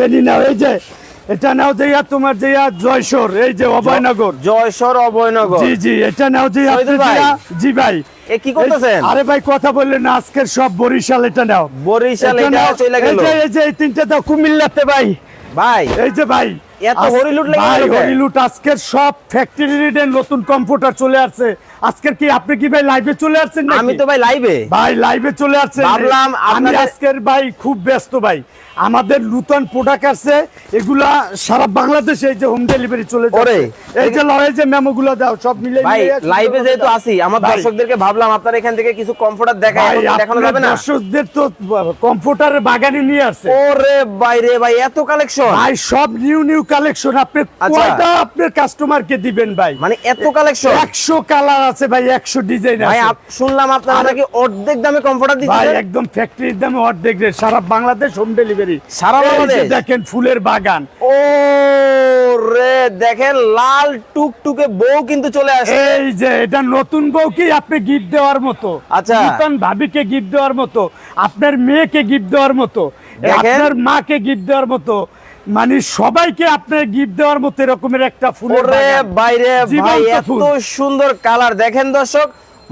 এই যে এটা নাও তোমার জয়সর এই যে অভয়নগর। জয়সর অভয়নগর। জি জি এটা নাও। দিয়া- জি ভাই। এ কি করতেছেন? আরে ভাই কথা বললেন আজকের সব বরিশাল এটা নাও। বরিশাল এটা চলে গেল। এই যে এই তিনটা দাও কুমিল্লাতে ভাই। ভাই এই যে ভাই এত হরিলুট লেগে? হরিলুট আজকের সব ফ্যাক্টরি নতুন কম্পিউটার চলে আসছে। আজকের কি আপনি কি ভাই লাইভে চলে আসছেন আমি তো ভাই লাইভে ভাই লাইভে চলে আসছে ভাবলাম আমি আজকের ভাই খুব ব্যস্ত ভাই। আমাদের নতুন প্রোডাক্ট আছে এগুলা সারা বাংলাদেশে এই যে হোম ডেলিভারি চলে যাচ্ছে। এই যে লয়ে যে মেমো গুলো দাও সব মিলে ভাই লাইভে যেহেতু। আসি আমার দর্শকদেরকে ভাবলাম আপনার এখান থেকে কিছু কমফোর্টার দেখায় দেখানো যাবে না? দর্শকদের তো কম্পিউটারের বাগানে নিয়ে আসছে। ওরে ভাই রে ভাই এত কালেকশন ভাই সব নিউ নিউ কালেকশন আপনি আচ্ছা। কয়টা আপনার কাস্টমারকে দিবেন ভাই? মানে এত কালেকশন একশো কালার আছে ভাই একশো ডিজাইন ভাই আছে। আপ- শুনলাম আপনারা নাকি অর্ধেক দামে কমফোর্টার ভাই একদম ফ্যাক্টরির দামে অর্ধেক সারা বাংলাদেশ হোম ডেলিভারি সারা বাংলাদেশ? দেখেন ফুলের বাগান। ও রে দেখেন লাল টুকটুকে বউ কিন্তু চলে আসে। এই যে এটা নতুন বউকে আপনি গিফট দেওয়ার মতো? আচ্ছা। নতুন ভাবিকে গিফট দেওয়ার মতো আপনার মেয়েকে গিফট দেওয়ার মতো আপনার মাকে গিফট দেওয়ার মতো মানে সবাইকে আপনার গিফট দেওয়ার মতো এরকমের একটা ফুল ওরে বাইরে ভাই এত সুন্দর কালার। দেখেন দর্শক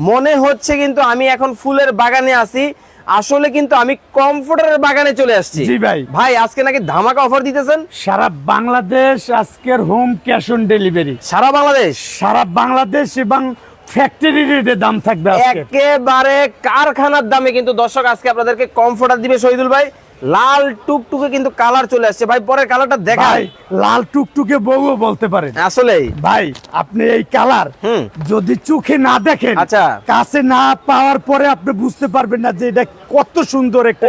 মনে হচ্ছে কিন্তু আমি এখন ফুলের বাগানে আছি। আসলে কিন্তু আমি কমফোর্টারের বাগানে চলে আসছি। জি ভাই। ভাই আজকে নাকি ধামাকা অফার দিতেছেন? সারা বাংলাদেশ আজকের হোম ক্যাশ অন ডেলিভারি সারা বাংলাদেশ? সারা বাংলাদেশ এবং ফ্যাক্টরি রেটে দাম থাকবে একেবারে কারখানার দামে কিন্তু দর্শক আজকে আপনাদেরকে কমফোর্টার দিবে শহীদুল ভাই। লাল টুকটুকে কিন্তু কালার চলে আসছে। ভাই পরের কালারটা দেখাই লাল টুকটুকে বউও বলতে পারেন। আসলেই। ভাই আপনি এই কালার যদি চোখে না দেখেন আচ্ছা। কাছে না পাওয়ার পরে আপনি বুঝতে পারবেন না যে এটা কত সুন্দর একটা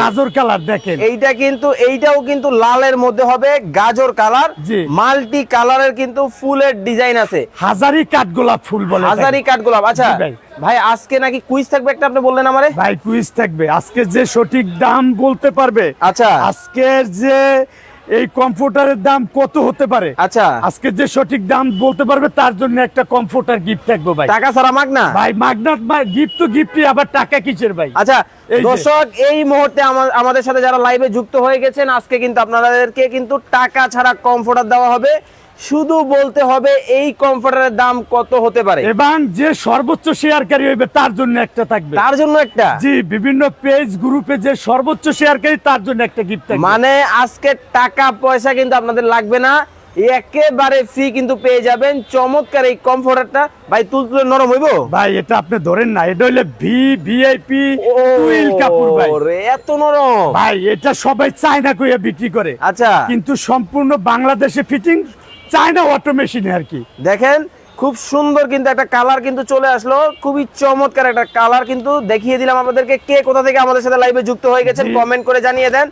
গাজর কালার দেখেন। এইটা কিন্তু এইটাও কিন্তু লালের মধ্যে হবে গাজর কালার। মাল্টি কালারের কিন্তু ফুলের ডিজাইন আছে। হাজারি কাঠগোলাপ ফুল বলে হাজারি। কাঠগোলাপ আচ্ছা। ভাই। আজকে নাকি কুইজ থাকবে একটা আপনি বললেন আমারে? ভাই কুইজ থাকবে। আজকে যে সঠিক দাম বলতে পারবে আচ্ছা। আজকের যে এই কম্পিউটারের দাম কত হতে পারে আচ্ছা। আজকে যে সঠিক দাম বলতে পারবে তার জন্য একটা কম্পিউটার গিফট থাকবে ভাই। টাকা ছাড়া মাগ না? ভাই মাগনাত গিফট তো গিফটই আবার টাকা কিসের ভাই? আচ্ছা। দর্শক এই মুহূর্তে আমা- আমাদের সাথে যারা লাইভে যুক্ত হয়ে গেছেন আজকে কিন্তু আপনাদেরকে কিন্তু টাকা ছাড়া কমফোর্টার দেওয়া হবে। শুধু বলতে হবে এই কমফোর্টারের দাম কত হতে পারে। এবং যে সর্বোচ্চ শেয়ারকারী হইবে তার জন্য একটা থাকবে। তার জন্য একটা? জি বিভিন্ন পেজ গ্রুপে যে সর্বোচ্চ শেয়ারকারী তার জন্য একটা গিফট থাকবে। মানে আজকে টাকা পয়সা কিন্তু আপনাদের লাগবে না। একেবারে ফ্রি কিন্তু পেয়ে যাবেন। চমৎকার এই কমফোর্টারটা ভাই তুল তুলে নরম হইবো? ভাই এটা আপনি ধরেন না এটা হইলে ভি ভিআইপি টুইল কাপড় ভাই। রে এত নরম। ভাই এটা সবাই চায়না কইয়া বিক্রি করে। আচ্ছা। কিন্তু সম্পূর্ণ বাংলাদেশে ফিটিং চায়না অটোমেশনে আর কি। দেখেন খুব সুন্দর কিন্তু একটা কালার কিন্তু চলে আসলো। খুবই চমৎকার একটা কালার কিন্তু দেখিয়ে দিলাম আপনাদেরকে কে কোথা থেকে আমাদের সাথে লাইভে যুক্ত হয়ে গেছেন কমেন্ট করে জানিয়ে দেন।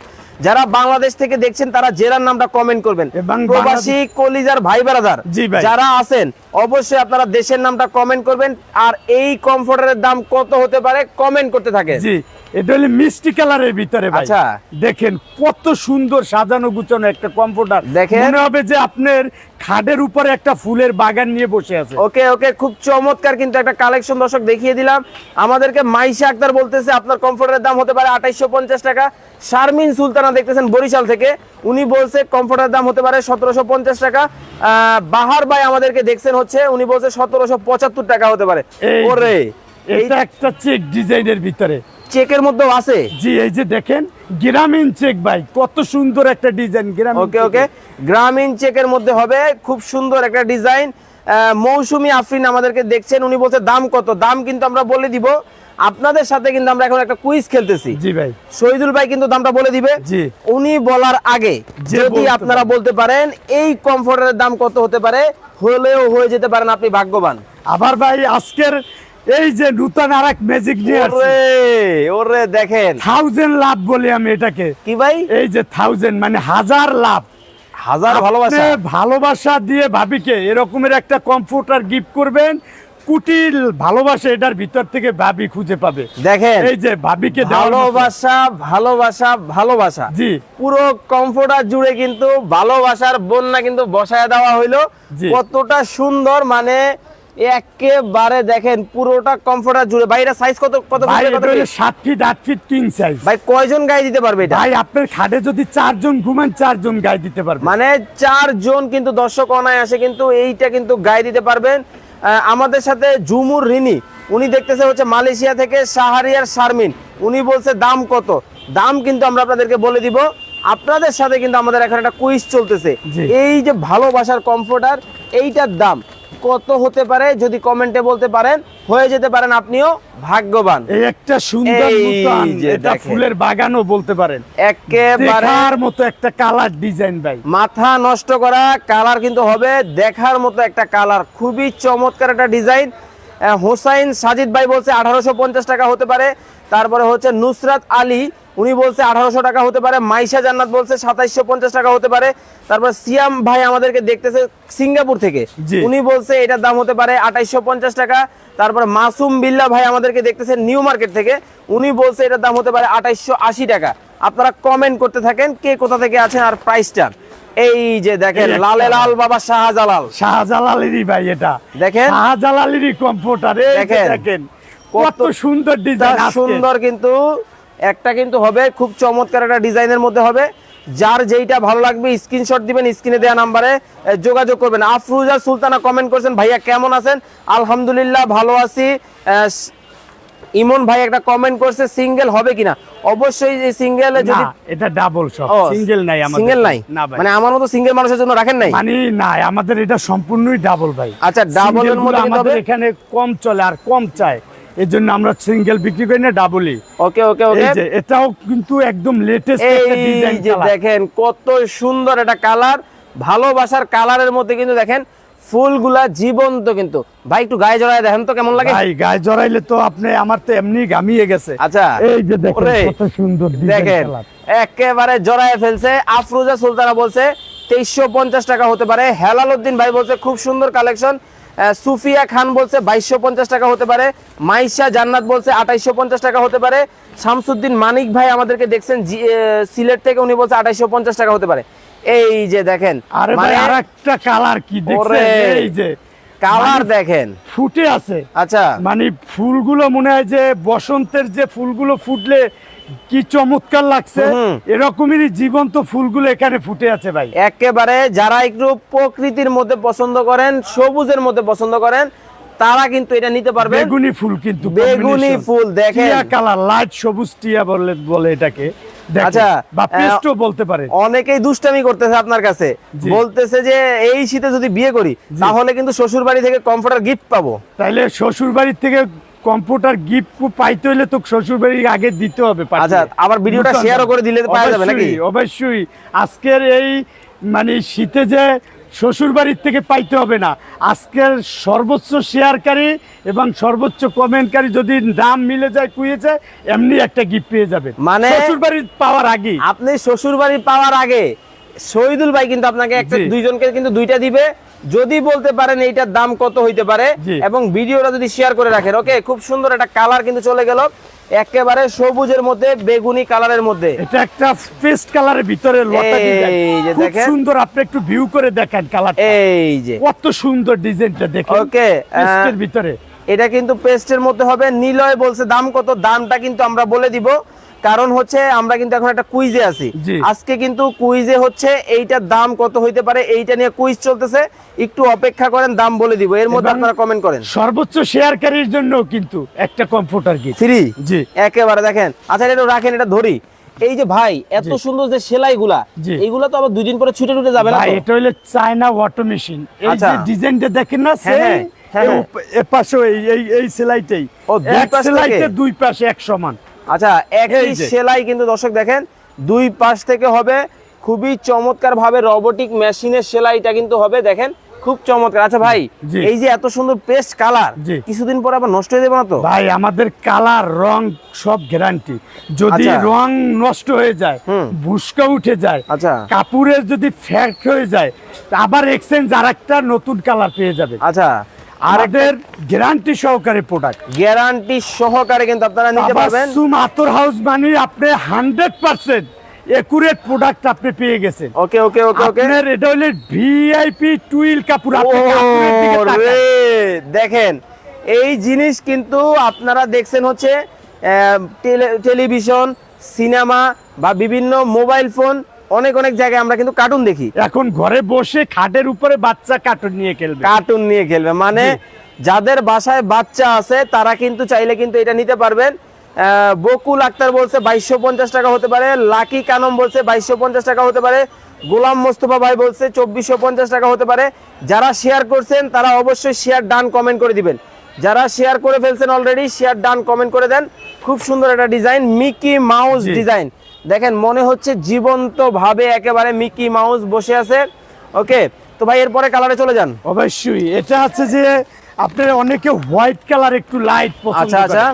যারা বাংলাদেশ থেকে দেখছেন তারা জেলার নামটা কমেন্ট করবেন। প্রবাসী কলিজার ভাই। ব্রাদার যারা আছেন অবশ্যই আপনারা দেশের নামটা কমেন্ট করবেন আর এই কমফোর্টারের দাম কত হতে পারে কমেন্ট করতে থাকেন জি এটা হলে মিষ্টি কালারের ভিতরে আচ্ছা। দেখেন কত সুন্দর সাজানো গুছানো একটা কম্পিউটার দেখেন। মনে হবে যে আপনার খাটের উপরে একটা ফুলের বাগান নিয়ে বসে আছে। ওকে ওকে খুব চমৎকার কিন্তু একটা কালেকশন দর্শক দেখিয়ে দিলাম। আমাদেরকে মাইশা আক্তার বলতেছে আপনার কমফোর্টের দাম হতে পারে আঠাইশো পঞ্চাশ টাকা। শারমিন সুলতানা দেখতেছেন বরিশাল থেকে। উনি বলছে কমফোর্টের দাম হতে পারে সতেরোশো পঞ্চাশ টাকা। আহ, বাহার ভাই আমাদেরকে দেখছেন হচ্ছে উনি বলছে সতেরোশো পঁচাত্তর টাকা হতে পারে। ওরে এটা একটা চেক ডিজাইনের ভিতরে। চেকের মধ্যেও আছে? জি এই যে দেখেন গ্রামীণ চেক ভাই কত সুন্দর একটা ডিজাইন গ্রামীণ ওকে ওকে গ্রামীণ চেকের মধ্যে হবে খুব সুন্দর একটা ডিজাইন মৌসুমী আফরিন আমাদেরকে দেখছেন উনি বলছে দাম কত? দাম কিন্তু আমরা বলে দিব। আপনাদের সাথে কিন্তু আমরা এখন একটা কুইজ খেলতেছি। জি ভাই। শহীদুল ভাই কিন্তু দামটা বলে দিবে। জি। উনি বলার আগে যদি আপনারা বলতে পারেন এই কমফোর্টের দাম কত হতে পারে হলেও হয়ে যেতে পারেন আপনি ভাগ্যবান। আবার ভাই আজকের এই যে নূতন আর এক ম্যাজিক নিয়ে আসছে। ওরে ওরে দেখেন। থাউজেন্ড লাভ বলি আমি এটাকে। কি ভাই? এই যে থাউজেন্ড মানে হাজার লাভ। হাজার ভালোবাসা। ভালোবাসা দিয়ে ভাবিকে এরকমের একটা কম্পিউটার গিফট করবেন কুটির ভালোবাসা এটার ভিতর থেকে ভাবি খুঁজে পাবে। দেখেন এই যে ভাবিকে ভালোবাসা ভালোবাসা ভালোবাসা। জি। পুরো কমফোর্টার জুড়ে কিন্তু ভালোবাসার বন্যা কিন্তু বসায় দেওয়া হইল। কতটা সুন্দর মানে একেবারে দেখেন পুরোটা কমফোর্টার জুড়ে। ভাই এটা সাইজ কত কত ভাই এটা হলো? সাত ফিট আট ফিট কিং সাইজ ভাই কয়জন গায়ে দিতে পারবে এটা? ভাই আপনার খাটে যদি চারজন ঘুমান চারজন গায়ে দিতে পারবে। মানে চারজন কিন্তু দর্শক অনায়াসে কিন্তু এইটা কিন্তু গায়ে দিতে পারবেন। আমাদের সাথে জুমুর রিনি উনি দেখতেছে হচ্ছে মালয়েশিয়া থেকে সাহারিয়ার শারমিন। উনি বলছে দাম কত? দাম কিন্তু আমরা আপনাদেরকে বলে দিব। আপনাদের সাথে কিন্তু আমাদের এখন একটা কুইজ চলতেছে। এই যে ভালোবাসার কমফোর্টার এইটার দাম কত হতে পারে যদি কমেন্টে বলতে পারেন হয়ে যেতে পারেন আপনিও ভাগ্যবান। এই একটা সুন্দর এটা ফুলের বাগানও বলতে পারেন। একেবারে দেখার মতো একটা কালার ডিজাইন ভাই। মাথা নষ্ট করা কালার কিন্তু হবে দেখার মতো একটা কালার। খুবই চমৎকার একটা ডিজাইন। হোসাইন সাজিদ ভাই বলছে আঠারোশো পঞ্চাশ টাকা হতে পারে। তারপরে হচ্ছে নুসরাত আলী উনি বলছে আঠারোশো টাকা হতে পারে মাইশা জান্নাত বলছে সাতাইশশো পঞ্চাশ টাকা হতে পারে। তারপর সিয়াম ভাই আমাদেরকে দেখতেছে সিঙ্গাপুর থেকে উনি বলছে এটার দাম হতে পারে আঠাইশশো পঞ্চাশ টাকা। তারপর মাসুম বিল্লা ভাই আমাদেরকে দেখতেছে নিউ মার্কেট থেকে উনি বলছে এটার দাম হতে পারে আঠাইশশো আশি টাকা। আপনারা কমেন্ট করতে থাকেন কে কোথা থেকে আছেন আর প্রাইসটা এই যে দেখেন লালে লাল বাবা শাহজালাল। শাহজালালেরই ভাই এটা। দেখেন। শাহজালালেরই কম্পিউটার দেখেন। কত সুন্দর ডিজাইন সুন্দর কিন্তু একটা কিন্তু হবে খুব চমৎকার একটা ডিজাইনের মধ্যে হবে। যার যেইটা ভালো লাগবে স্ক্রিনশট দিবেন স্ক্রিনে দেওয়া নাম্বারে যোগাযোগ করবেন। আফরুজা সুলতানা কমেন্ট করছেন ভাইয়া কেমন আছেন? আলহামদুলিল্লাহ ভালো আছি। ইমন ভাই একটা কমেন্ট করছে সিঙ্গেল হবে কিনা? অবশ্যই যে সিঙ্গেল যদি এটা ডাবল সব সিঙ্গেল নাই আমাদের সিঙ্গেল নাই? মানে আমার মতো সিঙ্গেল মানুষের জন্য রাখেন নাই? মানে নাই আমাদের এটা সম্পূর্ণই ডাবল ভাই। আচ্ছা, এর মধ্যে আমাদের এখানে কম চলে আর কম চায়। এর জন্য আমরা সিঙ্গেল বিক্রি করি না ডাবলই ওকে ওকে ওকে এটাও কিন্তু একদম লেটেস্ট একটা ডিজাইন দেখেন কত সুন্দর কালার ভালোবাসার কালারের মধ্যে কিন্তু দেখেন ফুলগুলা জীবন্ত কিন্তু। ভাই একটু গায়ে জড়ায় দেখেন তো কেমন লাগে? ভাই গায়ে জড়াইলে তো আপনি আমার তো এমনি গামিয়ে গেছে। আচ্ছা এই যে দেখেন কত সুন্দর দেখেন একেবারে জড়ায় ফেলছে। আফরোজা সুলতানা বলছে তেইশশো পঞ্চাশ টাকা হতে পারে। হেলাল উদ্দিন ভাই বলছে খুব সুন্দর কালেকশন সুফিয়া খান বলছে বাইশশো পঞ্চাশ টাকা হতে পারে মাইশা জান্নাত বলছে আঠাইশশো পঞ্চাশ টাকা হতে পারে শামসুদ্দিন মানিক ভাই আমাদেরকে দেখছেন সিলেট থেকে উনি বলছে আঠাইশশো পঞ্চাশ টাকা হতে পারে। এই যে দেখেন আরে মানে আরেকটা কালার কি দেখছেন? এই যে কালার মানে দেখেন। ফুটে আছে। আচ্ছা। মানে ফুলগুলো মনে হয় যে বসন্তের যে ফুলগুলো ফুটলে কি চমৎকার লাগছে। হুম। এরকমেরই জীবন্ত ফুলগুলো এখানে ফুটে আছে ভাই। একেবারে যারা একটু প্রকৃতির মধ্যে পছন্দ করেন সবুজের মধ্যে পছন্দ করেন তারা কিন্তু এটা নিতে পারবেন। বেগুনি ফুল কিন্তু বেগুনি ফুল দেখেন। টিয়া কালার লাইট সবুজ টিয়া বলে বলে এটাকে। আচ্ছা, বা পেস্টও বলতে পারে। অনেকেই দুষ্টামি করতেছে আপনার কাছে। বলতেছে যে এই শীতে যদি বিয়ে করি তাহলে কিন্তু শ্বশুর বাড়ি থেকে কমফোর্টার গিফট পাবো। তাইলে শ্বশুর বাড়ির থেকে কম্পিউটার গিফট পাইতে হইলে তো শ্বশুর বাড়ি আগে দিতে হবে আচ্ছা, আবার ভিডিওটা শেয়ারও করে দিলে পাওয়া যাবে নাকি? অবশ্যই, আজকের এই মানে শীতে যে শ্বশুর বাড়ির থেকে পাইতে হবে না আজকের সর্বোচ্চ শেয়ারকারী এবং সর্বোচ্চ কমেন্টকারী যদি দাম মিলে যায় কুয়েছে এমনি একটা গিফট পেয়ে যাবে। মানে- শ্বশুর বাড়ির পাওয়ার আগে। আপনি শ্বশুর বাড়ি পাওয়ার আগে শহীদুল ভাই কিন্তু আপনাকে একটা দুইজনকে কিন্তু দুইটা দিবে। যদি বলতে পারেন এইটার দাম কত হইতে পারে। এবং ভিডিওটা যদি শেয়ার করে রাখেন ওকে খুব সুন্দর একটা কালার কিন্তু চলে গেল। একেবারে সবুজের মধ্যে বেগুনি কালারের মধ্যে। এটা একটা পেস্ট কালারের ভিতরে লতা এই যে দেখেন। সুন্দর আপনি একটু ভিউ করে দেখেন কালারটা এই যে। কত সুন্দর ডিজাইনটা দেখেন। ওকে, পেস্টের ভিতরে। এটা কিন্তু পেস্টের মধ্যে হবে। নিলয় বলছে দাম কত? দামটা কিন্তু আমরা বলে দিব। কারণ হচ্ছে আমরা কিন্তু এখন একটা কুইজে আছি। আজকে কিন্তু কুইজে হচ্ছে এইটার দাম কত হইতে পারে এইটা নিয়ে কুইজ চলতেছে। একটু অপেক্ষা করেন দাম বলে দিব। এর মধ্যে আপনারা কমেন্ট করেন। সর্বোচ্চ শেয়ারকারীর জন্য কিন্তু একটা কম্পিউটার গিফট ফ্রি জি। একেবারে দেখেন। আচ্ছা এটা রাখেন এটা ধরি। এই যে ভাই এত সুন্দর যে সেলাইগুলা। এইগুলা তো আবার দুই দিন পরে ছুটে টুটে যাবে না এটা হলো চায়না ওয়াটার মেশিন এই আচ্ছা। যে ডিজাইনটা দেখেন না হ্যাঁ, হ্যাঁ, হ্যাঁ, এই হ্যাঁ। উপ- এ পাশেও এই এই এই সেলাইটাই। ও, দুই পাশ দুই পাশে এক সমান। আচ্ছা একই সেলাই কিন্তু দর্শক দেখেন দুই পাশ থেকে হবে খুবই চমৎকার ভাবে রোবোটিক মেশিনের সেলাইটা কিন্তু হবে দেখেন খুব চমৎকার আচ্ছা ভাই। এই যে এত সুন্দর পেস্ট কালার। কিছুদিন পরে আবার নষ্ট হয়ে যাবে না তো ভাই আমাদের কালার রং সব গ্যারান্টি যদি আচ্ছা। রং নষ্ট হয়ে যায়। ভুসকা উঠে যায় আচ্ছা। কাপড়ের যদি ফ্যাট হয়ে যায় আবার এক্সচেঞ্জ আর একটা নতুন কালার পেয়ে যাবে আচ্ছা আর গ্যারান্টি সহকারে প্রোডাক্ট গ্যারান্টি সহকারে কিন্তু আপনারা নিতে পারবেন। আবাসুম আতর হাউস মানে আপনি হান্ড্রেড পার্সেন্ট একুরেট প্রোডাক্ট আপনি পেয়ে গেছেন। ওকে ওকে ওকে ওকে আপনার এটা হলে ভিআইপি টুইল কাপড় আপনি রে দেখেন এই জিনিস কিন্তু আপনারা দেখছেন হচ্ছে টেলিভিশন সিনেমা বা বিভিন্ন মোবাইল ফোন অনেক অনেক জায়গায় আমরা কিন্তু কার্টুন দেখি। এখন ঘরে বসে খাটের উপরে বাচ্চা কার্টুন নিয়ে খেলবে। কার্টুন নিয়ে খেলবে মানে যাদের বাসায় বাচ্চা আছে তারা কিন্তু চাইলে কিন্তু এটা নিতে পারবেন। বকুল আক্তার বলছে বাইশশো পঞ্চাশ টাকা হতে পারে লাকি কানম বলছে বাইশশো পঞ্চাশ টাকা হতে পারে গোলাম মোস্তফা ভাই বলছে চব্বিশশো পঞ্চাশ টাকা হতে পারে। যারা শেয়ার করছেন তারা অবশ্যই শেয়ার ডান কমেন্ট করে দিবেন। যারা শেয়ার করে ফেলছেন অলরেডি শেয়ার ডান কমেন্ট করে দেন। খুব সুন্দর একটা ডিজাইন মিকি মাউস ডিজাইন দেখেন মনে হচ্ছে জীবন্ত ভাবে একেবারে মিকি মাউস বসে আছে। ওকে তো ভাই এরপরে কালারে চলে যান। অবশ্যই এটা আছে যে আপনার অনেকে হোয়াইট কালার একটু লাইট আচ্ছা, আচ্ছা।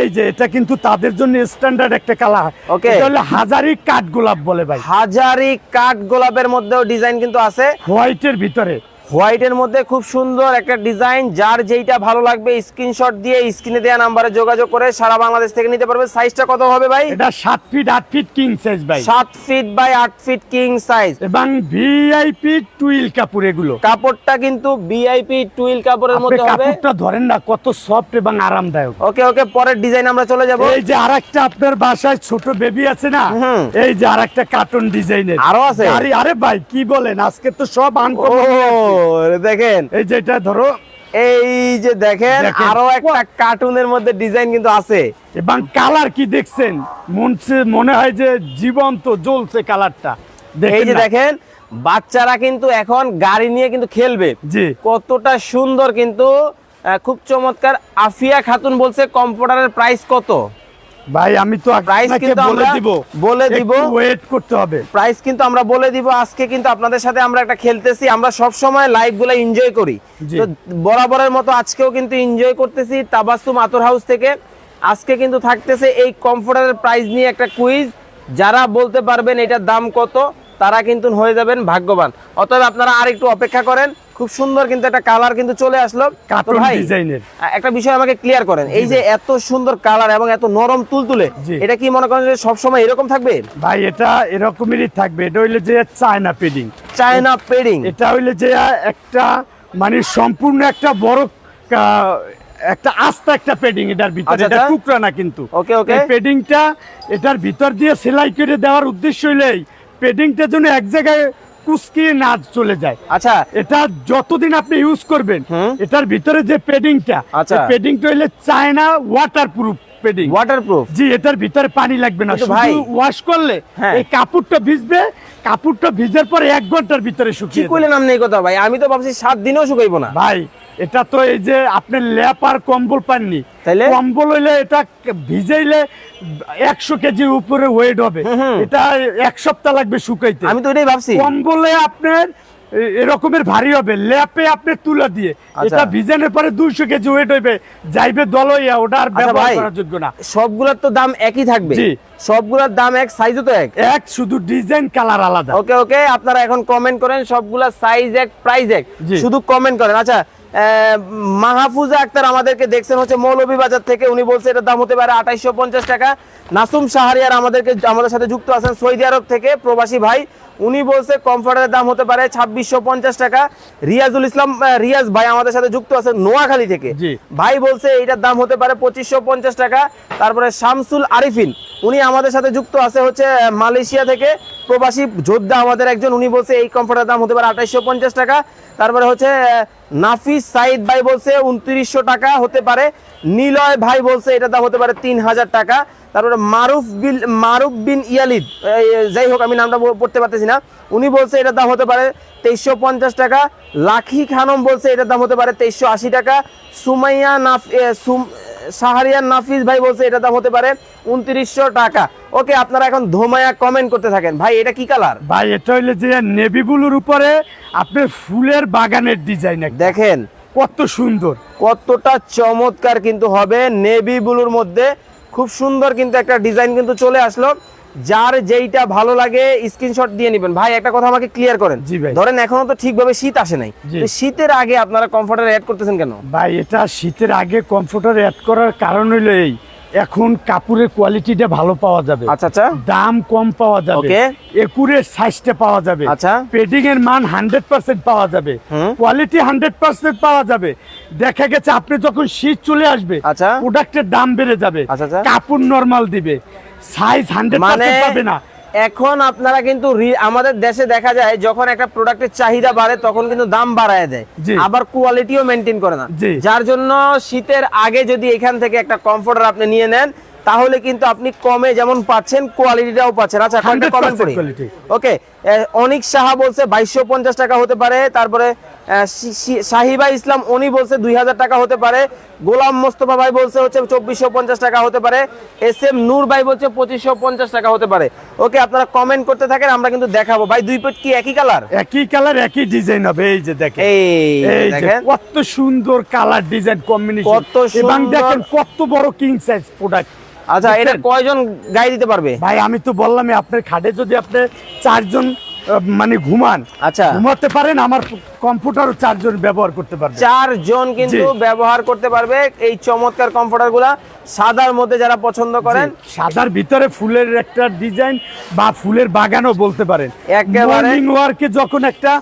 এই যে এটা কিন্তু তাদের জন্য স্ট্যান্ডার্ড একটা কালার ওকে। এটা হলো হাজারি কাঠ গোলাপ বলে ভাই। হাজারি কাঠ গোলাপের মধ্যেও ডিজাইন কিন্তু আছে। হোয়াইটের ভিতরে। হোয়াইটের মধ্যে খুব সুন্দর একটা ডিজাইন যার যেইটা ভালো লাগবে স্ক্রিনশট দিয়ে স্ক্রিনে দেওয়া নাম্বারে যোগাযোগ করে সারা বাংলাদেশ থেকে নিতে পারবে। সাইজটা কত হবে ভাই? এটা সাত ফিট আট ফিট কিং সাইজ ভাই। সাত ফিট বাই আট ফিট কিং সাইজ এবং ভিআইপি টুইল কাপড় এগুলো। কাপড়টা কিন্তু বিআইপি টুইল কাপড়ের মধ্যে হবে। কাপড়টা ধরেন না কত সফট এবং আরামদায়ক। ওকে ওকে পরের ডিজাইন আমরা চলে যাব। এই যে আরেকটা আপনার বাসায় ছোট বেবি আছে না। এই যে আরেকটা কার্টুন ডিজাইনের আরও আছে? আরে আরে ভাই কি বলেন? আজকে তো সব আনকমন দেখেন। এই যে এটা ধরো এই যে দেখেন। আরও একটা কার্টুনের মধ্যে ডিজাইন কিন্তু আছে। এবং কালার কি দেখছেন? মনে হয় যে জীবন্ত জ্বলছে কালারটা এই যে দেখেন বাচ্চারা কিন্তু এখন গাড়ি নিয়ে কিন্তু খেলবে। জি। কতটা সুন্দর কিন্তু খুব চমৎকার। আফিয়া খাতুন বলছে কম্পিউটারের প্রাইস কত? ভাই আমি তো প্রাইস আপনাকে কিন্তু বলে দিব। বলে দিব। ওয়েট করতে হবে। প্রাইস কিন্তু আমরা বলে দিব। আজকে কিন্তু আপনাদের সাথে আমরা একটা খেলতেছি। আমরা সব সময় লাইভগুলো এনজয় করি। তো বরাবরের মতো আজকেও কিন্তু এনজয় করতেছি তাবাসুম আতর হাউস থেকে। আজকে কিন্তু থাকতেছে এই কমফোর্টারের প্রাইস নিয়ে একটা কুইজ যারা বলতে পারবেন এটার দাম কত তারা কিন্তু হয়ে যাবেন ভাগ্যবান। অতএব আপনারা আর একটু অপেক্ষা করেন। খুব সুন্দর কিন্তু একটা কালার কিন্তু চলে আসলো। ভাই, ডিজাইনের। একটা বিষয় আমাকে ক্লিয়ার করেন এই যে এত সুন্দর কালার এবং এত নরম তুলতুলে। এটা কি মনে করেন যে সবসময় এরকম থাকবে? ভাই এটা এরকমেরই থাকবে। এটা হইলে যে চায়না পেডিং। China padding. এটা হইলে যে একটা মানে সম্পূর্ণ একটা বড় একটা আস্তা একটা পেডিং এটার ভিতরে। আচ্ছা, এটা আচ্ছা। টুকরা না কিন্তু। ওকে, ওকে। পেডিংটা এটার ভিতর দিয়ে সেলাই করে দেওয়ার উদ্দেশ্য হইলেই পেডিংটা যেন এক জায়গায় কুচকিয়ে নাচ চলে যায়। আচ্ছা। এটা যতদিন আপনি ইউজ করবেন এটার ভিতরে যে পেডিংটা আচ্ছা। পেডিংটা হইলে China water proof padding waterproof জি এটার ভিতরে পানি লাগবে না। ভাই- ওয়াশ করলে হ্যাঁ। এই কাপড়টা ভিজবে কাপড়টা ভিজার পরে এক ঘণ্টার ভিতরে শুকিয়ে কি কইলেন আপনি এই কথা ভাই। আমি তো ভাবছি সাত দিনও শুকাইবো না। ভাই এটা তো এই যে আপনি ল্যাপ আর কম্বল পাননি? কম্বল হইলে এটা ভিজাইলে একশো কেজি উপরে ওয়েট হবে। এটা এক সপ্তাহ লাগবে শুকাইতে। আমি তো এটাই ভাবছি। কম্বলে আপনার এরকমের ভারী হবে। ল্যাপে আপনি তুলা দিয়ে। আচ্ছা। এটা ভিজানোর পরে দুইশো কেজি ওয়েট হইবে। যাইবে দলইয়া ওটা আর আচ্ছা ব্যবহার করার যোগ্য না। সবগুলোর তো দাম একই থাকবে। জি। সবগুলোর দাম এক সাইজও তো এক। এক শুধু ডিজাইন কালার আলাদা। ওকে ওকে আপনারা এখন কমেন্ট করেন সবগুলা সাইজ এক প্রাইস এক। শুধু কমেন্ট করেন। আচ্ছা মাহফুজা আক্তার আমাদেরকে দেখছেন হচ্ছে মৌলভীবাজার থেকে। উনি বলছে এটার দাম হতে পারে আঠাইশো পঞ্চাশ টাকা। নাসুম শাহরিয়ার আমাদেরকে আমাদের সাথে যুক্ত আছেন সৌদি আরব থেকে প্রবাসী ভাই। উনি বলছে কমফর্টের দাম হতে পারে ছাব্বিশশো পঞ্চাশ টাকা। রিয়াজুল ইসলাম রিয়াজ ভাই আমাদের সাথে যুক্ত আছেন নোয়াখালী থেকে। ভাই বলছে এইটার দাম হতে পারে পঁচিশশো পঞ্চাশ টাকা। তারপরে শামসুল আরিফিন উনি আমাদের সাথে যুক্ত আছে হচ্ছে মালয়েশিয়া থেকে। প্রবাসী যোদ্ধা আমাদের একজন উনি বলছে এই কমফোর্টের দাম হতে পারে আঠাইশশো পঞ্চাশ টাকা। তারপরে হচ্ছে নাফিস সাইদ ভাই বলছে উনত্রিশশো টাকা হতে পারে। নিলয় ভাই বলছে এটা দাম হতে পারে তিন হাজার টাকা। তারপরে মারুফ বিল মারুফ বিন ইয়ালিদ যাই হোক, আমি নামটা পড়তে পারতেছি না। উনি বলছে এটার দাম হতে পারে তেইশশো পঞ্চাশ টাকা। লাখি খানম বলছে এটার দাম হতে পারে তেইশশো আশি টাকা। সুমাইয়া নাফ শাহরিয়ার নাফিস ভাই বলছে এটা দাম হতে পারে উনত্রিশশো টাকা। ওকে আপনারা এখন ধোমায়া কমেন্ট করতে থাকেন। ভাই এটা কি কালার ভাই এটা হইলে যে নেভি ব্লুর উপরে আপনি ফুলের বাগানের ডিজাইন দেখেন। কত সুন্দর। কতটা চমৎকার কিন্তু হবে নেভি ব্লুর মধ্যে। খুব সুন্দর কিন্তু একটা ডিজাইন কিন্তু চলে আসলো। যার যেইটা ভালো লাগে স্ক্রিনশট দিয়ে নেবেন। ভাই একটা কথা আমাকে ক্লিয়ার করেন। ধরেন এখনও তো ঠিকভাবে শীত আসে নাই। তো শীতের আগে আপনারা কমফর্টার অ্যাড করতেছেন কেন? ভাই এটা শীতের আগে কমফোর্টার অ্যাড করার কারণ হইল এই এখন কাপড়ের কোয়ালিটিটা ভালো পাওয়া যাবে। আচ্ছা আচ্ছা। দাম কম পাওয়া যাবে। Okay. একুরের সাইজটা পাওয়া যাবে। আচ্ছা। পেডিং এর মান হান্ড্রেড পার্সেন্ট পাওয়া যাবে। কোয়ালিটি হান্ড্রেড পার্সেন্ট পাওয়া যাবে। দেখা গেছে আপনি যখন শীত চলে আসবে আচ্ছা। প্রোডাক্টের দাম বেড়ে যাবে। আচ্ছা, আচ্ছা। কাপড় নরমাল দিবে। সাইজ মানে পার্সেন্ট পাবে না। এখন আপনারা কিন্তু আমাদের দেশে দেখা যায় যখন একটা প্রোডাক্টের চাহিদা বাড়ে তখন কিন্তু দাম বাড়ায় দেয়। আবার কোয়ালিটিও মেনটেন করে না। যার জন্য শীতের আগে যদি এখান থেকে একটা কমফোর্টার আপনি নিয়ে নেন তাহলে কিন্তু আপনি কমে যেমন পাচ্ছেন কোয়ালিটিটাও পাচ্ছেন। আচ্ছা কমেন্ট করি। ওকে অনিক সাহা বলছে বাইশশো পঞ্চাশ টাকা হতে পারে। তারপরে সাহিবা ইসলাম উনি বলছে দুই হাজার টাকা হতে পারে। গোলাম মোস্তফা ভাই বলছে হচ্ছে চব্বিশশো পঞ্চাশ টাকা হতে পারে। এস এম নূর ভাই বলছে পঁচিশশো পঞ্চাশ টাকা হতে পারে। ওকে আপনারা কমেন্ট করতে থাকেন আমরা কিন্তু দেখাবো। ভাই দুই পেট কি একই কালার একই কালার একই ডিজাইন হবে। এই যে দেখেন। এই এই দেখেন। কত সুন্দর কালার ডিজাইন কম্বিনেশন কত এবং। দেখেন কত বড় কিং সাইজ প্রোডাক্ট আচ্ছা এটা কয়জন গায়ে দিতে পারবে? ভাই আমি তো বললামই আপনার খাটে যদি আপনি চারজন মানে ঘুমান আচ্ছা। ঘুমাতে পারেন আমার কম্পিউটারও চারজন ব্যবহার করতে পারবেন চারজন কিন্তু ব্যবহার করতে পারবে এই চমৎকার কম্পিউটারগুলা সাদার মধ্যে যারা পছন্দ করেন। সাদার ভিতরে ফুলের একটা ডিজাইন বা ফুলের বাগানও বলতে পারেন। একেবারে- ওয়ার্কে যখন একটা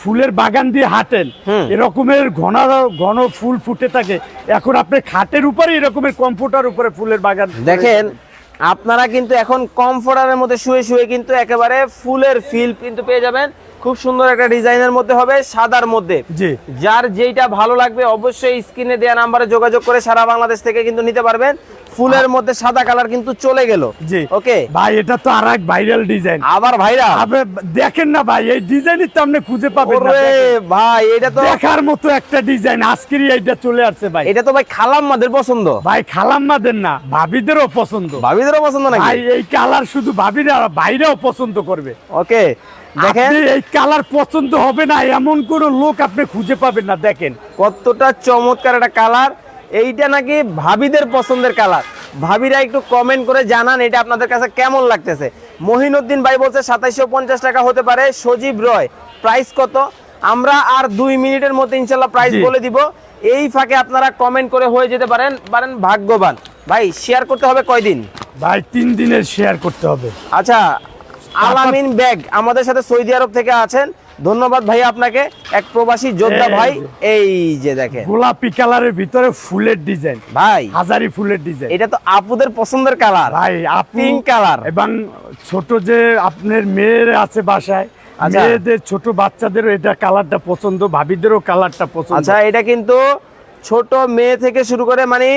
ফুলের বাগান দিয়ে হাঁটেন। এরকমের ঘন ঘন ফুল ফুটে থাকে। এখন আপনি খাটের উপরে এরকমের কম্পিউটার উপরে ফুলের বাগান দেখেন আপনারা কিন্তু এখন কমফোর্টারের মধ্যে শুয়ে শুয়ে কিন্তু একেবারে ফুলের ফিল কিন্তু পেয়ে যাবেন। খুব সুন্দর একটা ডিজাইনের মধ্যে হবে সাদার মধ্যে। জি। যার যেইটা ভালো লাগবে অবশ্যই স্ক্রিনে দেওয়া নাম্বারে যোগাযোগ করে সারা বাংলাদেশ থেকে কিন্তু নিতে পারবেন। ফুলের মধ্যে সাদা কালার কিন্তু চলে গেল। জি। ওকে? ভাই এটা তো আর এক ভাইরাল ডিজাইন। আবার ভাইরা আবে দেখেন না ভাই এই ডিজাইনই তো আপনি খুঁজে পাবেন না ওরে ভাই এটা তো দেখার মতো একটা ডিজাইন আজকেরই এইটা চলে আসছে ভাই। এটা তো ভাই খালাম্মাদের পছন্দ। ভাই খালাম্মাদের না ভাবিদেরও পছন্দ। ভাবিদেরও পছন্দ নাকি? ভাই এই কালার শুধু ভাবিরা ভাইরাও পছন্দ করবে। ওকে। দেখেন? এই কালার পছন্দ হবে না এমন কোন লোক আপনি খুঁজে পাবেন না দেখেন। কতটা চমৎকার একটা কালার। এইটা নাকি ভাবিদের পছন্দের কালার। ভাবিরা একটু কমেন্ট করে জানান এটা আপনাদের কাছে কেমন লাগতেছে। মহিনুদ্দিন ভাই বলছে সাতাইশো পঞ্চাশ টাকা হতে পারে। সজীব রয় প্রাইস কত? আমরা আর দুই মিনিটের মধ্যে ইনশাল্লাহ প্রাইস বলে দিব। এই ফাঁকে আপনারা কমেন্ট করে হয়ে যেতে পারেন পারেন ভাগ্যবান। ভাই শেয়ার করতে হবে কয়দিন? ভাই তিন দিনের শেয়ার করতে হবে। আচ্ছা আলামিন ব্যাগ আমাদের সাথে সৌদি আরব থেকে আছেন। ধন্যবাদ ভাই আপনাকে। এক প্রবাসী যোদ্ধা ভাই এই যে দেখেন। গোলাপি কালারের ভিতরে ফুলের ডিজাইন। ভাই। হাজারি ফুলের ডিজাইন। এটা তো আপুদের পছন্দের কালার। ভাই Pink color। এবং ছোট যে আপনার মেয়ের আছে বাসায় আচ্ছা। মেয়েদের ছোট বাচ্চাদেরও এটা কালারটা পছন্দ ভাবিদেরও কালারটা পছন্দ। আচ্ছা এটা কিন্তু ছোট মেয়ে থেকে শুরু করে মানে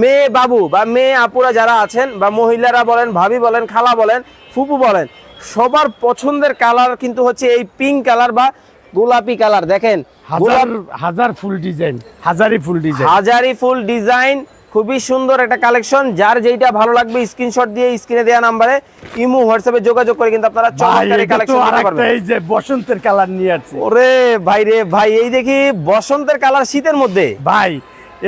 মেয়ে বাবু বা মেয়ে আপুরা যারা আছেন বা মহিলারা বলেন ভাবি বলেন খালা বলেন ফুপু বলেন সবার পছন্দের কালার কিন্তু হচ্ছে এই পিঙ্ক কালার বা গোলাপি কালার দেখেন। হাজার হাজার ফুল ডিজাইন হাজারি ফুল ডিজাইন। হাজারি ফুল ডিজাইন খুবই সুন্দর একটা কালেকশন। যার যেইটা ভালো লাগবে স্ক্রিনশট দিয়ে স্ক্রিনে দেওয়া নাম্বারে ইমো হোয়াটসঅ্যাপে যোগাযোগ করে কিন্তু আপনারা চমৎকার কালেকশন নিতে পারবেন। এই যে বসন্তের কালার নিয়ে আসছে। ওরে ভাই রে ভাই এই দেখি বসন্তের কালার শীতের মধ্যে। ভাই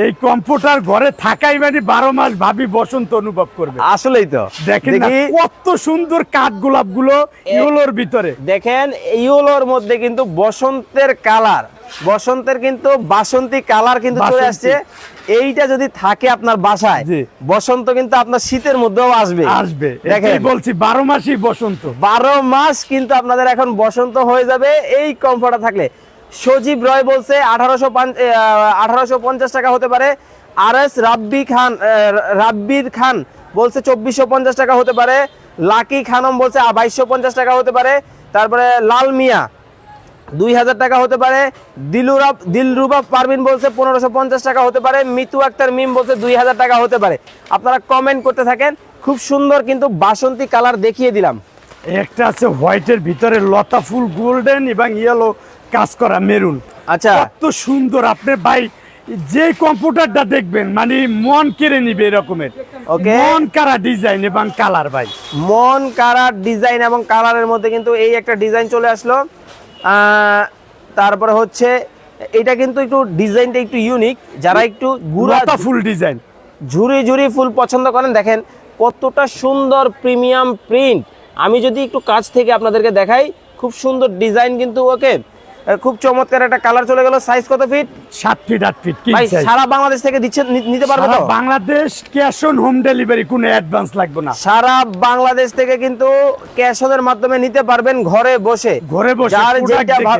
এই কম্পিউটার ঘরে থাকাই মানে বারো মাস ভাবি বসন্ত অনুভব করবে। আসলেই তো। দেখেন কত সুন্দর কাঠ গোলাপগুলো ইউলোর ভিতরে। দেখেন ইউলোর মধ্যে কিন্তু বসন্তের কালার। বসন্তের কিন্তু বাসন্তী কালার কিন্তু চলে আসছে। এইটা যদি থাকে আপনার বাসায় বসন্ত কিন্তু আপনার শীতের মধ্যেও আসবে। আসবে। দেখেন। বলছি বারো মাসই বসন্ত। বারো মাস কিন্তু আপনাদের এখন বসন্ত হয়ে যাবে। এই কমফর্টার থাকলে সজীব রয় বলছে, আঠারোশো আঠারোশো পঞ্চাশ টাকা হতে পারে। আর এস রাব্বি খান রাব্বির খান বলছে, চব্বিশশো পঞ্চাশ টাকা হতে পারে। লাকি খানম বলছে বাইশশো পঞ্চাশ টাকা হতে পারে। তারপরে লাল মিয়া, দুই হাজার টাকা হতে পারে। দিলুরা দিলরুবা পারভিন বলছে, পনেরোশো পঞ্চাশ টাকা হতে পারে। মিতু আক্তার মিম বলছে, দুই হাজার টাকা হতে পারে। আপনারা কমেন্ট করতে থাকেন। খুব সুন্দর কিন্তু বাসন্তী কালার দেখিয়ে দিলাম। একটা আছে হোয়াইটের ভিতরে লতা ফুল গোল্ডেন এবং ইয়েলো কাজ করা মেরুন। আচ্ছা। কত সুন্দর আপনি ভাই যে কম্পিউটারটা দেখবেন মানে মন কেড়ে নিবে এরকমের। Okay. মন কারা ডিজাইন এবং কালার ভাই। মন কারা ডিজাইন এবং কালারের মধ্যে কিন্তু এই একটা ডিজাইন চলে আসলো। তারপরে হচ্ছে এটা কিন্তু একটু ডিজাইনটা একটু ইউনিক যারা একটু গুড়া ফুল ডিজাইন। ঝুরি ঝুরি ফুল পছন্দ করেন দেখেন কতটা সুন্দর প্রিমিয়াম প্রিন্ট আমি যদি একটু কাছ থেকে আপনাদেরকে দেখাই খুব সুন্দর ডিজাইন কিন্তু ওকে। খুব চমৎকার একটা কালার চলে গেল। সাইজ কত ফিট সাত ফিট আট ফিট ভাই সারা বাংলাদেশ থেকে দিচ্ছেন নিতে পারবে তো? Bangladesh cash on home delivery কোনো অ্যাডভান্স লাগবে না। সারা বাংলাদেশ থেকে কিন্তু ক্যাশ অনের মাধ্যমে নিতে পারবেন ঘরে বসে। ঘরে বসে যার যেটা।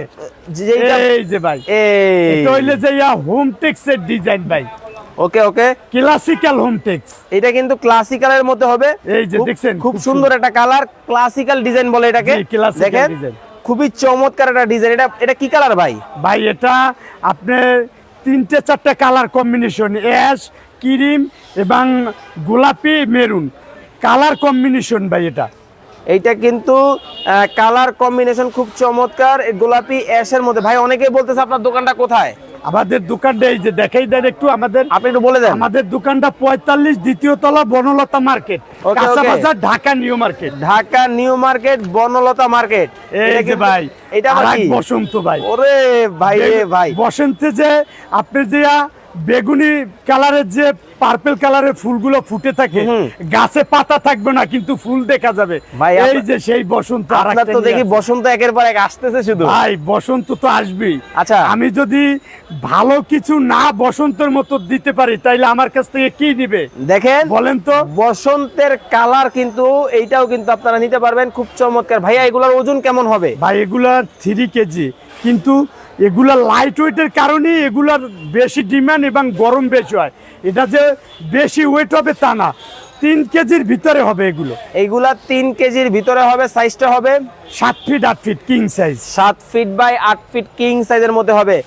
যেটা এই যে ভাই এই। হইলে যে ইয়া হোম টেক্সের ডিজাইন ভাই। Okay okay. Classical home Tex এটা কিন্তু ক্লাসিক্যালের মধ্যে হবে। এই যে খুব- দেখছেন, খুব সুন্দর একটা কালার ক্লাসিক্যাল ডিজাইন বলে এটাকে। দেখেন। design। খুবই চমৎকার একটা ডিজাইন এটা এটা কি কালার ভাই? ভাই, এটা আপনার তিনটে চারটে কালার কম্বিনেশন অ্যাশ ক্রিম এবং গোলাপি মেরুন কালার কম্বিনেশন ভাই এটা। এইটা কিন্তু কালার কম্বিনেশন খুব চমৎকার গোলাপি অ্যাশের মধ্যে। ভাই অনেকেই বলতেছে আপনার দোকানটা কোথায়? আমাদের দোকানটা এই যে দেখাই দেন একটু আমাদের আপনি একটু বলে দেন। আমাদের দোকানটা পঁয়তাল্লিশ দ্বিতীয় তলা বনলতা মার্কেট বাজার Dhaka new market. Dhaka new market Banalata market. এই যে ভাই এটা বসন্ত ভাই। ওরে ভাই ভাই। বসন্তে যে আপনি যে বেগুনি কালারের যে পার্পল কালারের ফুলগুলো ফুটে থাকে গাছে পাতা থাকবে না কিন্তু ফুল দেখা যাবে। এই যে সেই বসন্ত আপনার তো দেখি বসন্ত একের পর এক আসতেছে শুধু। ভাই বসন্ত তো আসবেই। আচ্ছা। আমি যদি ভালো কিছু না বসন্তের মতো দিতে পারি তাইলে আমার কাছ থেকে কি নিবে? দেখেন বলেন তো। বসন্তের কালার কিন্তু এইটাও কিন্তু আপনারা নিতে পারবেন। খুব চমৎকার। ভাইয়া এগুলোর ওজন কেমন হবে? ভাই এগুলার থ্রি কেজি। কিন্তু এগুলা লাইট ওয়েটের কারণে এগুলার বেশি ডিমান্ড এবং গরম বেশি হয়। এটা যে বেশি ওয়েট হবে তা না। তিন কেজির ভিতরে হবে এগুলো। এইগুলা তিন কেজির ভিতরে হবে সাইজটা হবে সাত ফিট আট ফিট কিং সাইজ সাত ফিট বাই আট ফিট কিং সাইজের মধ্যে হবে।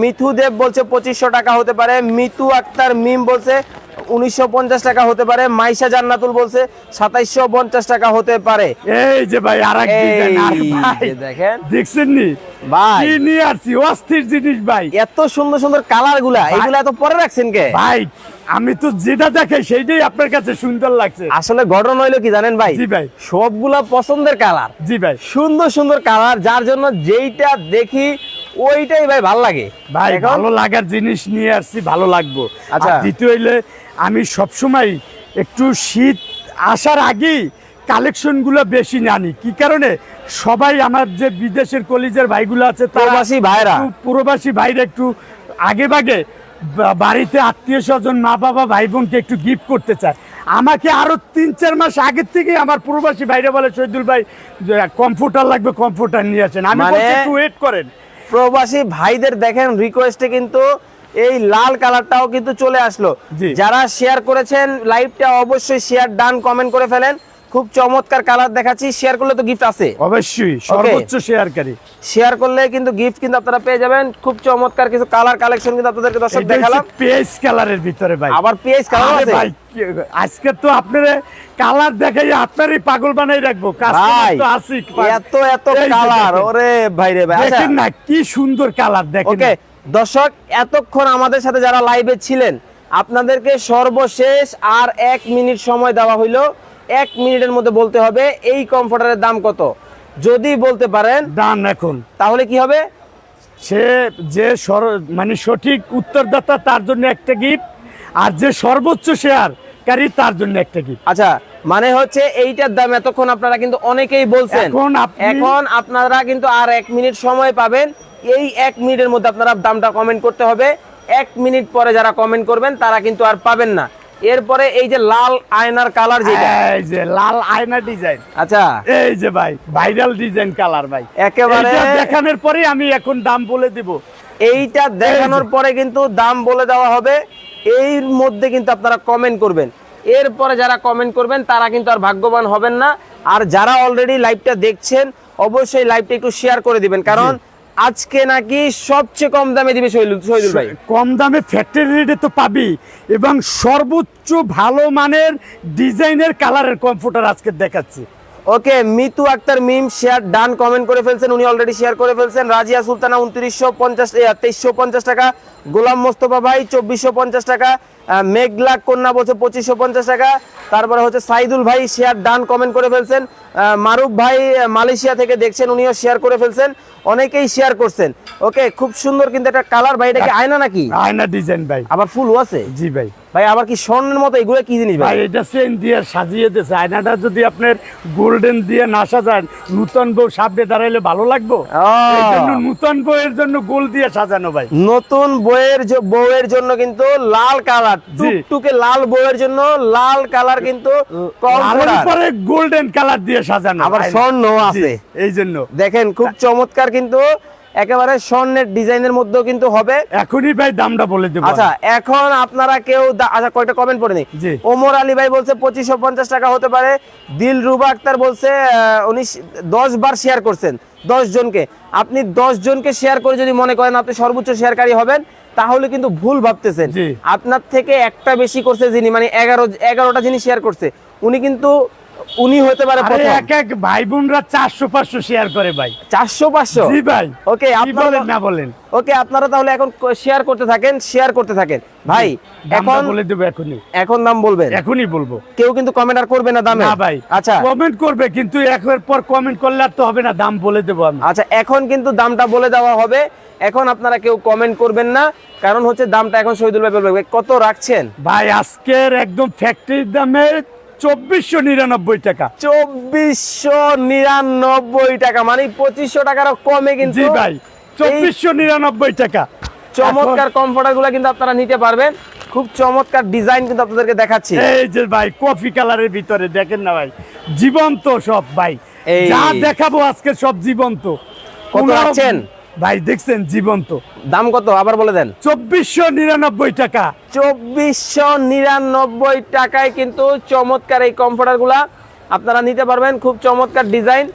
মিথু দেব বলছে পঁচিশশো টাকা হতে পারে। মিতু আক্তার মিম বলছে উনিশশো পঞ্চাশ টাকা হতে পারে। মাইশা জান্নাতুল বলছে সাতাইশশো টাকা হতে পারে। এই যে ভাই আর দেখেন। দেখছেন নি ভাই নিয়ে আসছি? অস্থির জিনিস ভাই। এত সুন্দর সুন্দর কালারগুলা এগুলা এত পরে রাখছেন কে? ভাই আমি তো যেটা সেইটাই আপনার কাছে সুন্দর লাগছে। আসলে ঘটনা হইল কি জানেন ভাই? জি ভাই। সবগুলা পছন্দের কালার। জি ভাই। সুন্দর সুন্দর কালার যার জন্য যেইটা দেখি ওইটাই ভাই ভালো লাগে। ভাই ভালো লাগার জিনিস নিয়ে আসছি ভালো লাগবো। আচ্ছা। দ্বিতীয় হইলে আমি সবসময় একটু শীত আসার আগেই কালেকশনগুলো বেশি আনি কি কারণে? সবাই আমার যে বিদেশের কলিজের ভাইগুলো আছে প্রবাসী ভাইরা। প্রবাসী ভাইরা একটু আগে ভাগে বাড়িতে আত্মীয় স্বজন মা বাবা ভাই বোনকে একটু গিফট করতে চায়। আমাকে আরও তিন চার মাস আগের থেকে আমার প্রবাসী ভাইরা বলে শহীদুল ভাই কম্পিউটার লাগবে কম্পিউটার নিয়ে আসেন। আমি মানে- একটু ওয়েট করেন। প্রবাসী ভাইদের দেখেন রিকোয়েস্টে কিন্তু এই লাল কালারটাও কিন্তু চলে আসলো। যারা শেয়ার করেছেন লাইভটা অবশ্যই শেয়ার ডান কমেন্ট করে ফেলেন। খুব চমৎকার কালার দেখাচ্ছি। শেয়ার করলে তো গিফট আছে। অবশ্যই সর্বোচ্চ শেয়ারকারী শেয়ার করলে কিন্তু গিফট কিন্তু আপনারা পেয়ে যাবেন। খুব চমৎকার কিছু কালার কালেকশন কিন্তু আপনাদেরকে দর্শক দেখালাম। পেজ কালারের ভিতরে ভাই। আবার পিএইচ কালার আছে? ভাই আজকে তো আপনারা কালার দেখাই আপনারই পাগল বানাই রাখব। তো আসি এত এত কালার ওরে ভাই রে ভাই। আচ্ছা। দেখেন না কি সুন্দর কালার দেখেন ওকে দর্শক এতক্ষণ আমাদের সাথে যারা লাইভে ছিলেন আপনাদেরকে সর্বশেষ আর এক মিনিট সময় দেওয়া হইল। এক মিনিটের মধ্যে বলতে হবে এই কমফোর্টারের দাম কত? যদি বলতে পারেন দাম এখন। তাহলে কি হবে? সে যে সর- মানে সঠিক উত্তরদাতা তার জন্য একটা গিফট আর যে সর্বোচ্চ শেয়ারকারী তার জন্য একটা গিফট আচ্ছা মানে হচ্ছে এইটার দাম এতক্ষণ আপনারা কিন্তু অনেকেই বলছেন। এখন এখন আপনারা কিন্তু আর এক মিনিট সময় পাবেন। এই এক মিনিটের মধ্যে আপনারা দামটা কমেন্ট করতে হবে। এক মিনিট পরে যারা কমেন্ট করবেন তারা কিন্তু আর পাবেন না। এরপরে এই যে লাল আয়নার কালার যেটা। এই যে লাল আয়না ডিজাইন আচ্ছা। এই যে ভাই ভাইরাল ডিজাইন কালার ভাই। একেবারে- দেখানোর পরে আমি এখন দাম বলে দিব। এইটা দেখানোর পরে কিন্তু দাম বলে দেওয়া হবে। এর মধ্যে কিন্তু আপনারা কমেন্ট করবেন। এরপরে যারা কমেন্ট করবেন তারা কিন্তু আর ভাগ্যবান হবেন না। আর যারা অলরেডি লাইভটা দেখছেন অবশ্যই লাইভটা একটু শেয়ার করে দিবেন। কারণ আজকে নাকি সবচেয়ে কম দামে দিবে শহীদুল ভাই? কম দামে ফ্যাক্টরি রেটে তো পাবি এবং সর্বোচ্চ ভালো মানের ডিজাইনের কালারের কম্পিউটার আজকে দেখাচ্ছি। Okay Mitu Akter Mim share done comment করে ফেলছেন উনি অলরেডি শেয়ার করে ফেলছেন। রাজিয়া সুলতানা উনত্রিশশো পঞ্চাশ তেইশশো পঞ্চাশ টাকা। গোলাম মোস্তফা ভাই চব্বিশশো পঞ্চাশ টাকা। মেঘলা কন্যা বলছে পঁচিশশো পঞ্চাশ টাকা। তারপরে হচ্ছে সাইদুল ভাই শেয়ার ডান কমেন্ট করে ফেলছেন। মারুফ ভাই মালয়েশিয়া থেকে দেখছেন উনিও শেয়ার করে ফেলছেন। অনেকেই শেয়ার করছেন। ওকে খুব সুন্দর কিন্তু একটা কালার ভাই এটা কি আয়না নাকি? আয়না ডিজাইন ভাই। আবার ফুল আছে? জি ভাই। ভাই আবার কি স্বর্ণের মতো এগুলো কি জিনিস ভাই? এটা চেন দিয়ে সাজিয়ে দিয়েছে। আয়নাটা যদি আপনার গোল্ডেন দিয়ে না সাজান নূতন বউ সামনে দাঁড়াইলে ভালো লাগবো? নূতন বউয়ের জন্য গোল দিয়ে সাজানো ভাই। নতুন বইয়ের জ- বউয়ের জন্য কিন্তু লাল কালার টুকটুকে লাল বউয়ের জন্য লাল কালার কিন্তু কম পরে গোল্ডেন কালার দিয়ে সাজানো। আবার স্বর্ণ আছে। এই জন্য। দেখেন খুব চমৎকার কিন্তু একেবারে স্বর্ণের ডিজাইনের মধ্যেও কিন্তু হবে। এখনই ভাই দামটা বলে দেবো। আচ্ছা এখন আপনারা কেউ আচ্ছা কয়টা কমেন্ট পড়ে নি ওমর আলী ভাই বলছে পঁচিশশো পঞ্চাশ টাকা হতে পারে। দিল রুবা আক্তার বলছে উনি দশ বার শেয়ার করছেন দশ জনকে। আপনি দশ জনকে শেয়ার করে যদি মনে করেন আপনি সর্বোচ্চ শেয়ারকারী হবেন তাহলে কিন্তু ভুল ভাবতেছেন। আপনার থেকে একটা বেশি করছে যিনি মানে এগারো এগারোটা যিনি শেয়ার করছে উনি কিন্তু উনি হতে পারে এক এক ভাই বোনরা চারশো পাঁচশো শেয়ার করে ভাই। চারশো পাঁচশো জি ভাই। ওকে আপনারা বলেন না বলেন। ওকে আপনারা তাহলে এখন শেয়ার করতে থাকেন শেয়ার করতে থাকেন। ভাই এখন বলে দেবো এখনই। এখন দাম বলবেন। এখনই বলব। কেউ কিন্তু কমেন্ট আর করবে না দামে। না ভাই আচ্ছা। কমেন্ট করবে কিন্তু একের পর কমেন্ট করলে আর তো হবে না দাম বলে দেবো আমি। আচ্ছা এখন কিন্তু দামটা বলে দেওয়া হবে। এখন আপনারা কেউ কমেন্ট করবেন না কারণ হচ্ছে দামটা এখন শহীদুল ভাই বলবে। কত রাখছেন? ভাই আজকের একদম ফ্যাক্টরির দামে চব্বিশশো নিরানব্বই টাকা। চব্বিশশো নিরানব্বই টাকা মানে পঁচিশশো টাকারও কমে কিন্তু। ভাই চব্বিশশো নিরানব্বই টাকা। চমৎকার কমফোর্টারগুলা কিন্তু আপনারা নিতে পারবেন। খুব চমৎকার ডিজাইন কিন্তু আপনাদেরকে দেখাচ্ছি। এই যে ভাই কফি কালারের ভিতরে দেখেন না ভাই জীবন্ত সব ভাই। যা দেখাবো আজকে সব জীবন্ত। কত রাখছেন? ভাই দেখছেন জীবন্ত। দাম কত? আবার বলে দেন। চব্বিশশো নিরানব্বই টাকা। চব্বিশশো নিরানব্বই টাকায় কিন্তু চমৎকার এই কমফোর্টারগুলা আপনারা নিতে পারবেন খুব চমৎকার ডিজাইন।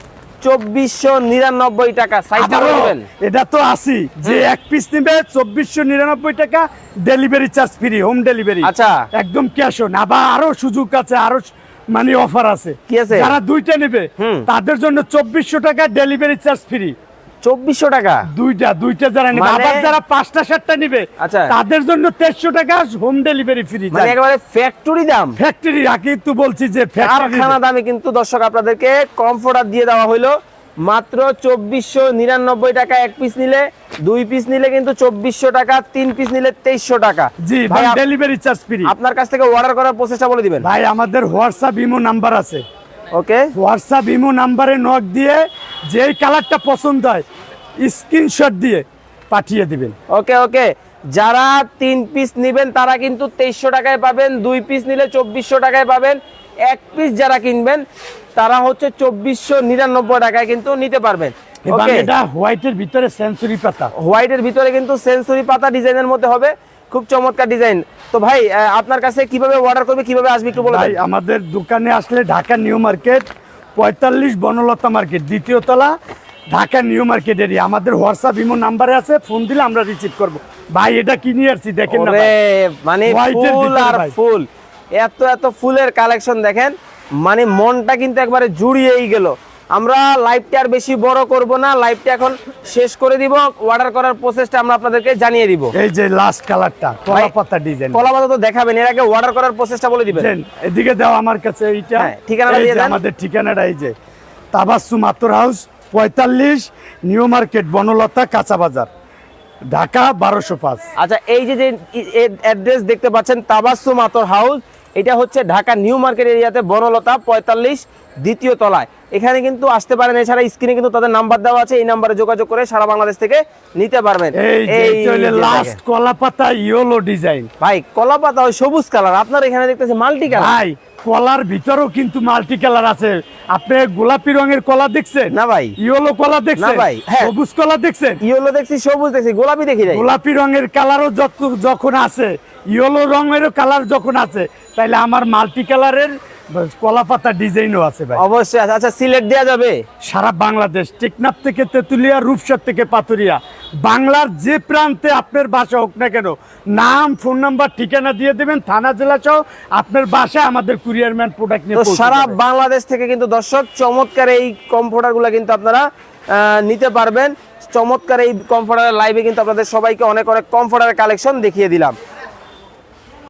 চব্বিশশো নিরানব্বই টাকা। সাইজটা বলবেন এটা তো আসি যে এক পিস নিবে চব্বিশশো নিরানব্বই টাকা delivery charge free home delivery আচ্ছা। একদম ক্যাশ অন আবার আরও সুযোগ আছে আরও মানে অফার আছে। কি আছে? যারা দুইটা নেবে তাদের জন্য চব্বিশশো টাকা ডেলিভারি চার্জ ফ্রি চব্বিশশো টাকা? দুইটা দুইটা যারা নেবে। মানে- আবার যারা পাঁচটা সাতটা নেবে আচ্ছা। তাদের জন্য টাকা হোম ডেলিভারি ফ্রি মানে একেবারে ফ্যাক্টরি দাম। ফ্যাক্টরি আগে তো বলছি যে কারখানা দামে। কিন্তু দর্শক আপনাদেরকে কমফোর্টার দিয়ে দেওয়া হলো মাত্র চব্বিশশো নিরানব্বই টাকা এক পিস নিলে দুই পিস নিলে কিন্তু চব্বিশশো টাকা তিন পিস নিলে তেইশশো টাকা। জি ভাই ডেলিভারি চার্জ ফ্রি আপনার কাছ থেকে অর্ডার করার প্রসেসটা বলে দিবেন। ভাই আমাদের হোয়াটসঅ্যাপ ইমো নাম্বার আছে। ওকে হোয়াটসঅ্যাপ ইমো নাম্বারে নক দিয়ে যেই কালারটা পছন্দ হয় স্ক্রিনশট দিয়ে পাঠিয়ে দিবেন। ওকে ওকে যারা তিন পিস নেবেন তারা কিন্তু তেইশশো টাকায় পাবেন দুই পিস নিলে চব্বিশশো টাকায় পাবেন। এক পিস যারা কিনবেন তারা হচ্ছে চব্বিশশো নিরানব্বই টাকায় কিন্তু নিতে পারবেন। ওকে এটা হোয়াইটের ভিতরে সেঞ্চুরি পাতা। হোয়াইটের ভিতরে কিন্তু সেন্সরি পাতা ডিজাইনের মধ্যে হবে। খুব চমৎকার ডিজাইন তো ভাই আপনার কাছে কীভাবে অর্ডার করবে কীভাবে আসবে একটু বলে আমাদের দোকানে আসলে ঢাকা নিউ মার্কেট পঁয়তাল্লিশ বনলতা মার্কেট দ্বিতীয় তলা ঢাকা নিউ মার্কেট এরিয়া আমাদের হোয়াটসঅ্যাপ ইমো নাম্বারে আছে ফোন দিলে আমরা রিসিভ করব। ভাই এটা কি নিয়ে আসছি দেখেন না। মানে ফুল আর। ফুল। এত এত ফুলের কালেকশন দেখেন মানে মনটা কিন্তু একবারে জুড়িয়েই গেল। আমরা লাইভটা আর বেশি বড় করব না লাইভটা এখন শেষ করে দিব অর্ডার করার প্রসেসটা আমরা আপনাদেরকে জানিয়ে দিব। এই যে লাস্ট কালারটা কলা পাতা ডিজাইন কলা পাতা তো দেখাবেন এর আগে অর্ডার করার প্রসেসটা বলে দিবেন। এদিকে দাও আমার কাছে এইটা। হ্যাঁ, ঠিকানাটা দিয়ে দেন। আমাদের ঠিকানাটা এই যে তাবাসুম আতর হাউস পঁয়তাল্লিশ নিউ মার্কেট বনলতা কাঁচা বাজার ঢাকা বারোশো পাঁচ। আচ্ছা এই যে যে অ্যাড্রেস দেখতে পাচ্ছেন তাবাসুম আতর হাউস এটা হচ্ছে ঢাকা নিউ মার্কেট এরিয়াতে বনলতা পঁয়তাল্লিশ দ্বিতীয় তলায়। এখানে কিন্তু আসতে পারেন এছাড়া স্ক্রিনে কিন্তু তাদের নাম্বার দেওয়া আছে এই নাম্বারে যোগাযোগ করে সারা বাংলাদেশ থেকে নিতে পারবেন। এই যে লাস্ট দেখেন। কলা পাতা ইয়েলো ডিজাইন ভাই কলা পাতা ওই সবুজ কালার আপনার এখানে দেখতেছি মাল্টি কালার ভাই কলার ভিতরেও কিন্তু মাল্টি কালার আছে। আপনি গোলাপি রঙের কলা দেখছেন? না ভাই। ইয়েলো কলা দেখছেন? না ভাই, হ্যাঁ। সবুজ কলা দেখছেন? ইয়েলো দেখছি সবুজ দেখছি গোলাপি দেখি যাই গোলাপি রঙের কালারও যত যখন আছে ইয়েলো রঙেরও কালার যখন আছে তাইলে আমার মাল্টি কালারের কলা পাতা ডিজাইনও আছে ভাই। অবশ্যই। আচ্ছা সিলেট দেওয়া যাবে? সারা বাংলাদেশ টেকনাফ থেকে তেতুলিয়া রূপসার থেকে পাতুরিয়া বাংলার যে প্রান্তে আপনার বাসা হোক না কেন নাম ফোন নাম্বার ঠিকানা দিয়ে দেবেন থানা জেলা সহ আপনার বাসায় আমাদের কুরিয়ারম্যান প্রোডাক্ট নিয়ে সারা বাংলাদেশ থেকে কিন্তু দর্শক চমৎকার এই কমফোর্টারগুলা কিন্তু আপনারা নিতে পারবেন। চমৎকার এই কমফোর্টার লাইভে কিন্তু আপনাদের সবাইকে অনেক অনেক কমফোর্টারের কালেকশন দেখিয়ে দিলাম।